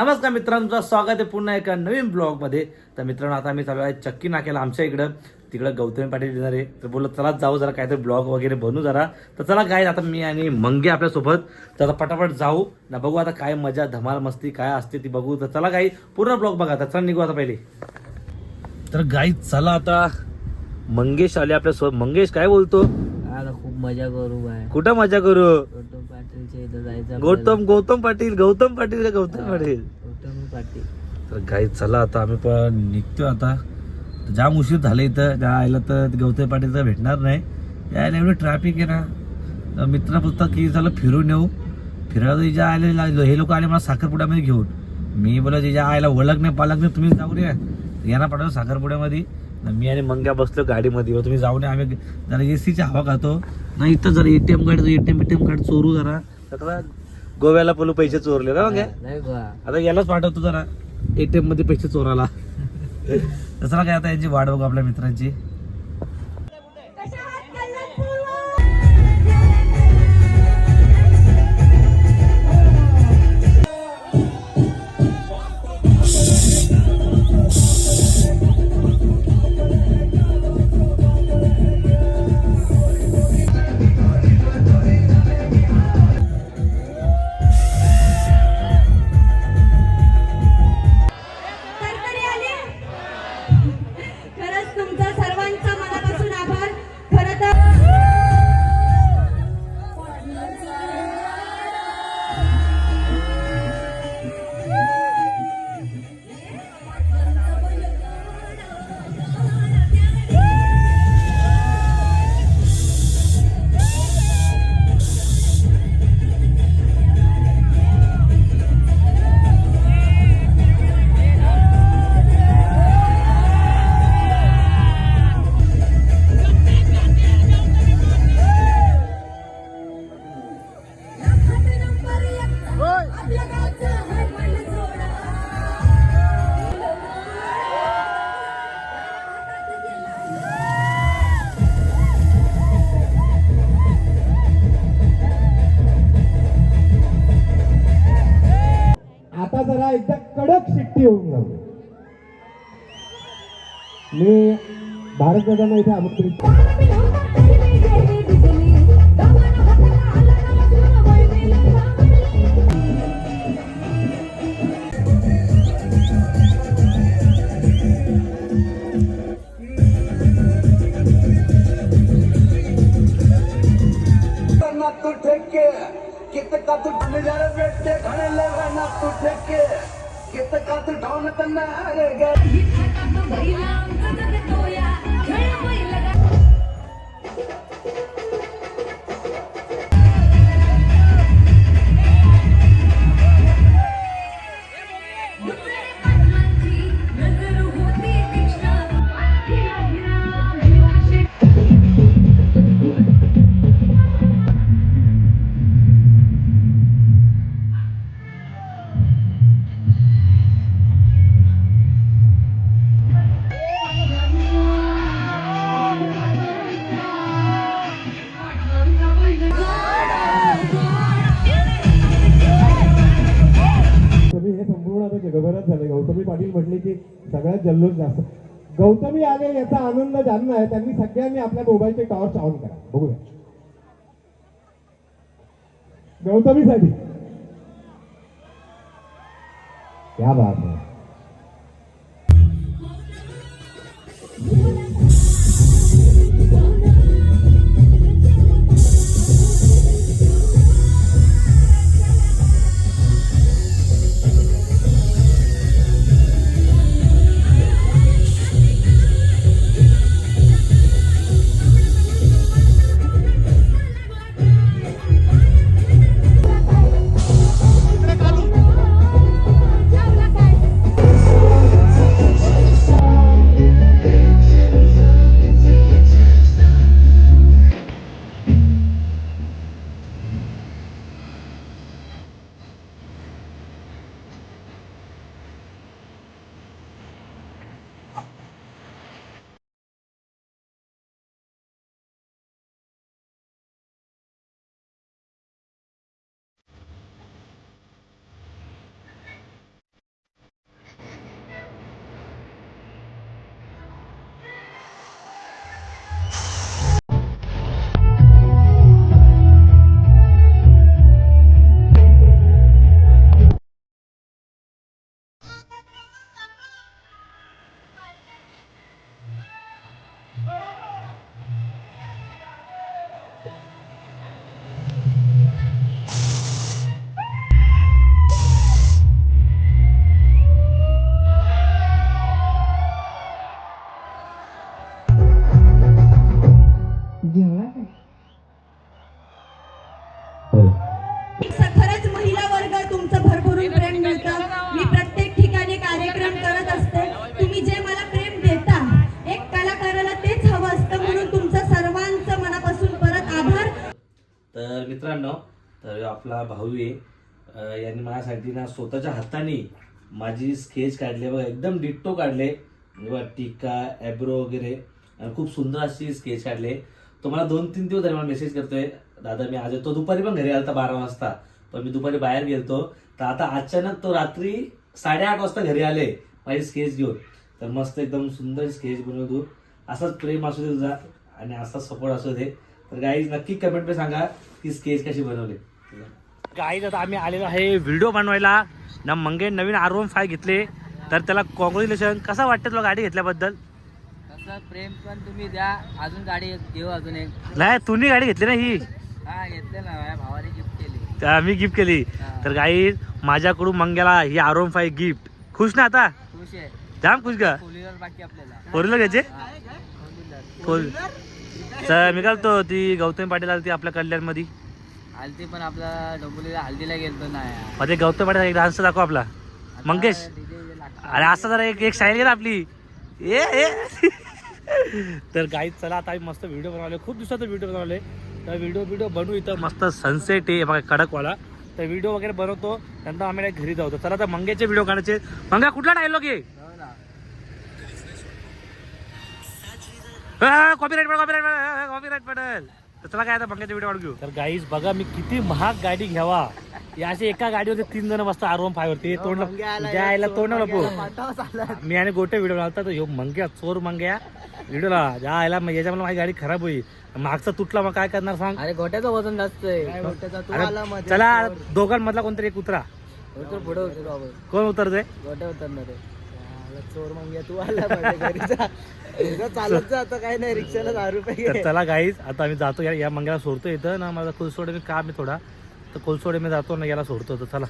नमस्कार मित्रांनो तुमचं स्वागत आहे पुन्हा एका नवीन ब्लॉगमध्ये. तर मित्रांनो आता आम्ही चालू आहे चक्की नाक्याला आमच्या इकडं. तिकडं गौतमी पाटील येणार आहे. तर बोललो चला जाऊ जरा काहीतरी ब्लॉग वगैरे बनू जरा. तर चला काय आता मी आणि मंगे आपल्यासोबत. तर आता पटापट जाऊ. ना बघू आता काय मजा धमाल मस्ती काय असते ती बघू. तर चला काही पूर्ण ब्लॉग बघा. तर चला निघू आता पहिले. तर गाई चला आता. मंगेश आले आपल्यासोबत. मंगेश काय बोलतो? आता खूप मजा करू बाय. कुठं मजा करू? जायचं गौतम गौतम पाटील गौतम पाटील का गौतम पाटील? गौतम पाटील. तर गाई चला आता आम्ही पण निघतो आता. तर जाम उशीर झालं इथं. आयला तर गौतम पाटील तर भेटणार नाही. यायला एवढं ट्रॅफिक आहे ना. तर मित्र बोलतात की चला फिरून येऊ. फिरायला तिच्या आले लागलो हे लोक आले मला साखरपुड्यामध्ये घेऊन. मी बोला तिच्या आईला ओळख नाही पालक नाही तुम्ही जाऊ रे यांना पाठवलं साखरपुड्यामध्ये. ना मी आणि मंग्या बसलो गाडीमध्ये. "हो, तुम्ही जाऊन या." आम्ही जरा ए सीची हवा खातो. नाही इथं जरा ATM card ATM ATM card चोरू जरा. आता गोव्याला पलो पैसे चोरले नाही गोवा आता यालाच पाठवतो जरा. एटीएममध्ये पैसे चोराला तसं काय आता यांची वाट बघू आपल्या मित्रांची. मी भारत दादांना इथे आमंत्रित ना तू ढोन तन्ना रे गे. तुम्ही हे संपूर्ण आता जगभरात झाले. गौतमी पाटील म्हटले की सगळ्यात जल्लोष जास्त. गौतमी आले याचा आनंद ज्यांना आहे. त्यांनी सगळ्यांनी आपल्या मोबाईलचे टॉर्च ऑन करा. बघूया. गौतमीसाठी. क्या बात है. खरंच महिला वर्ग तुमचं भरभरून प्रेम मिळतं. मी प्रत्येक ठिकाणी कार्यक्रम करत असते. तुम्ही जे मला प्रेम देता एक कलाकाराला तेच हवं असतं म्हणून तुमचं सर्वांचं मनापासून परत आभार. तर मित्रांनो तर आपला भाऊ आहे. यांनी माझ्यासाठी ना स्वतःच्या हाताने माझी स्केच काढले व एकदम डिट्टो काढले म्हणजे टीका एब्रो वगैरे. खूप सुंदर अशी स्केच काढले तो मला दोन तीन दिवस झाले मला मेसेज करतोय दादा मी आज तो दुपारी पण घरी आला बारा वाजता पण मी दुपारी बाहेर गेलतो. तर आता अचानक तो रात्री साडेआठ वाजता घरी आले माझी स्केच घेऊन. तर मस्त एकदम सुंदर स्केच बनवतो असाच प्रेम असू दे तुझा आणि असाच सपोर्ट असू दे. तर गाईज नक्की कमेंटमध्ये सांगा की स्केच कशी बनवली? गाईज आता आम्ही आलेलो आहे व्हिडिओ बनवायला. ना मंगे नवीन आर वन फाय घेतले. तर त्याला कॉंग्रॅच्युलेशन कसा वाटतं तुला गाडी घेतल्याबद्दल? कसं प्रेम पण तुम्ही द्या. अजून गाडी घेऊ अजून एक. नाही तुम्ही गाडी घेतली ना ही? हा घेतले ना. माझ्या भावाने गिफ्ट केली. तर आम्ही गिफ्ट केली. तर गाई माझ्याकडून मंग्याला ही आर वन फाय गिफ्ट खुश ना आता? खुश आहे. जाम खुश का? फोलीवर बाकी आपल्याला. फोर घ्यायचे? हा, four-wheeler. फोर तर मी घालतो ती गौतमी पाटील आली ती आपल्या कल्याणमध्ये हल्दी पण आपला डोंबोलीला हल्दीला गेलतो ना. मध्ये गौतम पाटील एक डान्स दाखव आपला. आता मंगेश. DJ लागतो. अरे असं जरा एक एक शाईल घे आपली. ए ए. तर गाईत चला आता आम्ही मस्त व्हिडिओ बनवले. खूप दिवसाचा व्हिडिओ बनवले. तर व्हिडिओ व्हिडिओ बनवू इथं मस्त सनसेट आहे बघा कडकवाला तर व्हिडिओ वगैरे बनवतो नंतर आम्ही घरी जाऊ. तर चला आता मंग्याचे व्हिडिओ काढायचे. मंगा कुठला डायलॉग आहे? कॉपी ना. कॉपीराईट पडेल कॉपीराईट कॉपीराईट पडेल. तर चला काय आता मंग्याचे व्हिडिओ काढून घेऊ. तर गाईज बघा मी किती महाग गाडी घ्यावा. या अशी एका गाडीवरती तीन जण बसतात आर वन फाय वरती तोंड द्यायला तोंड लपो मी आणि गोटे व्हिडिओ लावता तर ह्यो मंग्या चोर मंग्या. व्हिडिओला जायला मग याच्यामुळे माझी गाडी खराब होईल. मागचा तुटला मग काय करणार सांग? अरे गोट्याचं वजन जास्त आहे. तू चला दोघांमधला कोणतरी एक उतरा. पुढे कोण उतरते गोट्या उतरणार चोर मग तू आला चालत जा आता काय नाही रिक्षाला दहा रुपये. चला गाईज आता आम्ही जातो. या- मंग्याला सोडतो इथं. ना माझा कुलसोडे मी काम आहे थोडा. तर कोलसोडे मी जातो ना याला सोडतो तर चला.